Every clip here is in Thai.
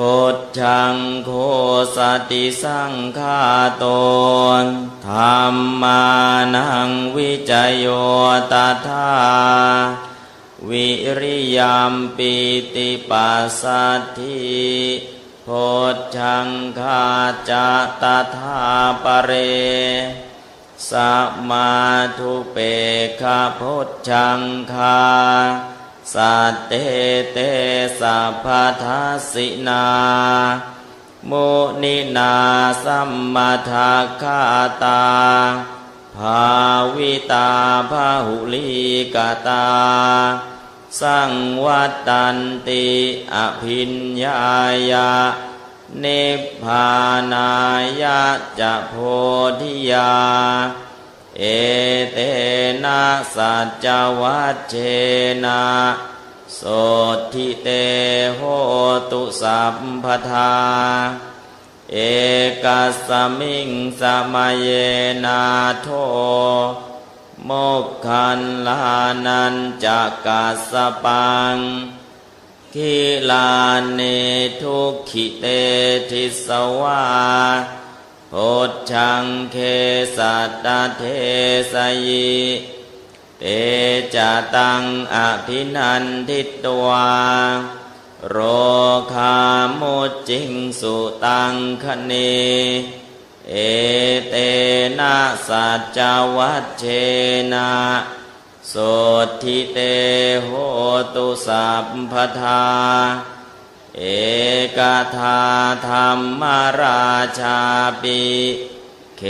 พุทธังโคสติสังฆาโตธรรมานังวิจโยตถาวิริยามปิติปัสสัทธิพุทธังคาจะตถาปะเรสัมมาทุเปกขพุทธังคา สัตเตเตสัพพทัสสินามุนินาสัมมาทัคาตา ภาวิตาภาหุลีกตา สังวัตตันติอภิญญายานิพพานายะจะโพธิยา เอเตนะสัจวัชเชนะโสทิเตโหตุสัพพทา เอกัสมิงสมัยเยนาโทโมกขันลานันจักกัสสปังคิลานิทุกขิเตทิสวา โพชังเคสัตตเทสยิเตจะตังอภินันทิตวาโรคามุจิงสุตังคเน เอเตนะสัจจวัชเชนะโสทิเตโหตุสัพพทา เอกทาธรรมราชาปิเค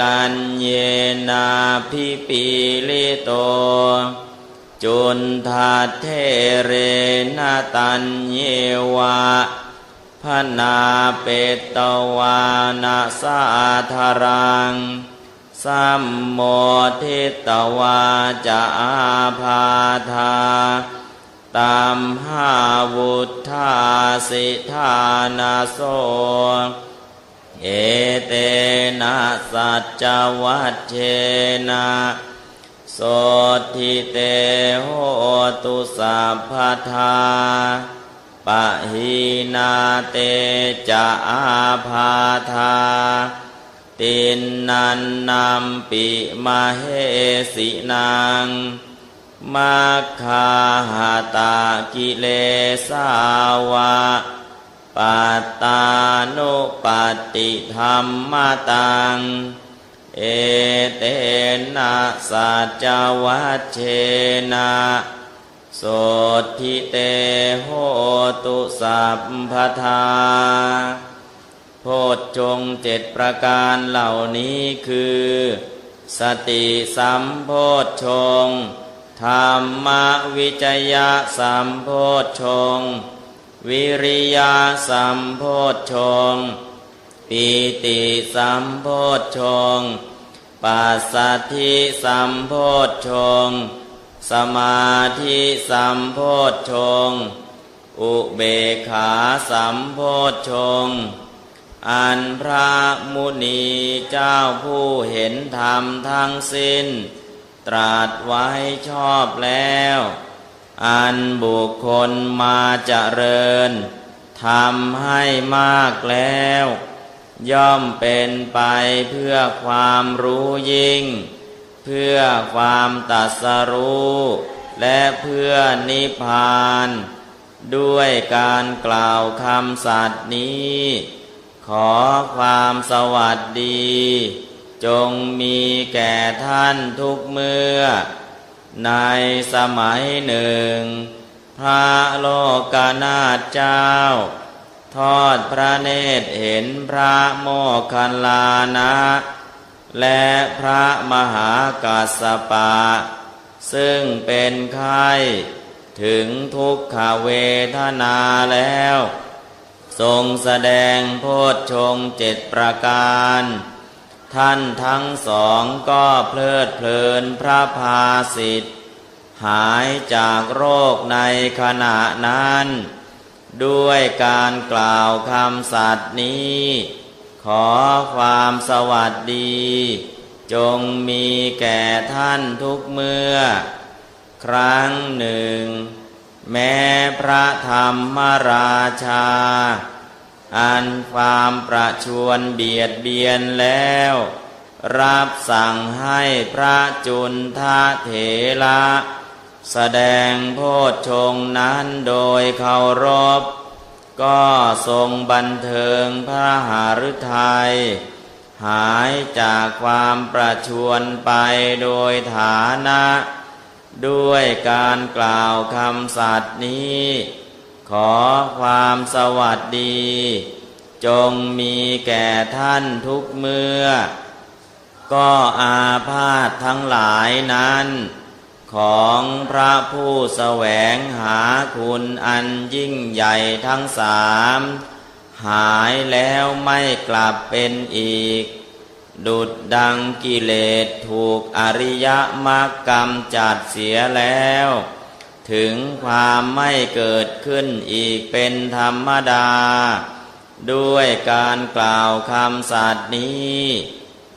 ลันเยนาพิปิลิโต จุนทาเทเรนาตัญเยวะพนาเปตตวานาสาธารัง สัมโมทิตวาจะอาพาธา ตามหาวุธาสิทานาโสเอเตนะสัจวัชเชนะโสทิเตโหตุสัพพทาปะหีนาเตจะอาพาธาตินนันนำปิมาเหสินาง มัคาหาตากิเลสาวะปัตตานุปฏิธรรมตัง เอเตนะสัจวัชเชนะโสทิเตโหตุสัพพทาโพชฌงเจ็ดประการเหล่านี้คือ สติสัมโพชฌงค์ ธรรมวิจยะสัมโพชฌงวิริยะสัมโพชฌงปีติสัมโพชฌงปัสสัทธิสัมโพชฌงสมาธิสัมโพชฌงอุเบขาสัมโพชฌงอันพระมุนีเจ้าผู้เห็นธรรมทั้งสิ้น ตรัสไว้ชอบแล้ว อันบุคคลมาเจริญทำให้มากแล้ว ย่อมเป็นไปเพื่อความรู้ยิ่ง เพื่อความตัสรู้ และเพื่อนิพพาน ด้วยการกล่าวคำสัตย์นี้ ขอความสวัสดี จงมีแก่ท่านทุกเมื่อ ในสมัยหนึ่ง พระโลกนาถเจ้า ทอดพระเนตรเห็นพระโมคคัลลานะ และพระมหากัสสปะ ซึ่งเป็นไข้ถึงทุกขเวทนาแล้ว ทรงแสดงโพชฌงเจ็ดประการ ท่านทั้งสองก็เพลิดเพลินพระภาสิทธิ์หายจากโรคในขณะนั้น ด้วยการกล่าวคำสัตย์นี้ ขอความสวัสดี จงมีแก่ท่านทุกเมื่อ ครั้งหนึ่ง แม้พระธรรมราชา อันความประชวนเบียดเบียนแล้ว รับสั่งให้พระจุนทะเถระแสดงโพชฌงนั้นโดยเคารพ ก็ทรงบันเทิงพระหฤทัยหายจากความประชวนไปโดยฐานะ ด้วยการกล่าวคำสัตย์นี้ ขอความสวัสดี จงมีแก่ท่านทุกเมื่อ ก็อาพาธทั้งหลายนั้น ของพระผู้แสวงหาคุณอันยิ่งใหญ่ทั้งสาม หายแล้วไม่กลับเป็นอีก ดุดดังกิเลสถูกอริยมรรคกรรมจัดเสียแล้ว ถึงความไม่เกิดขึ้นอีกเป็นธรรมดา ด้วยการกล่าวคำสัตย์นี้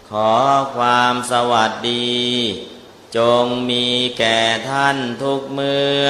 ขอความสวัสดี จงมีแก่ท่านทุกเมื่อ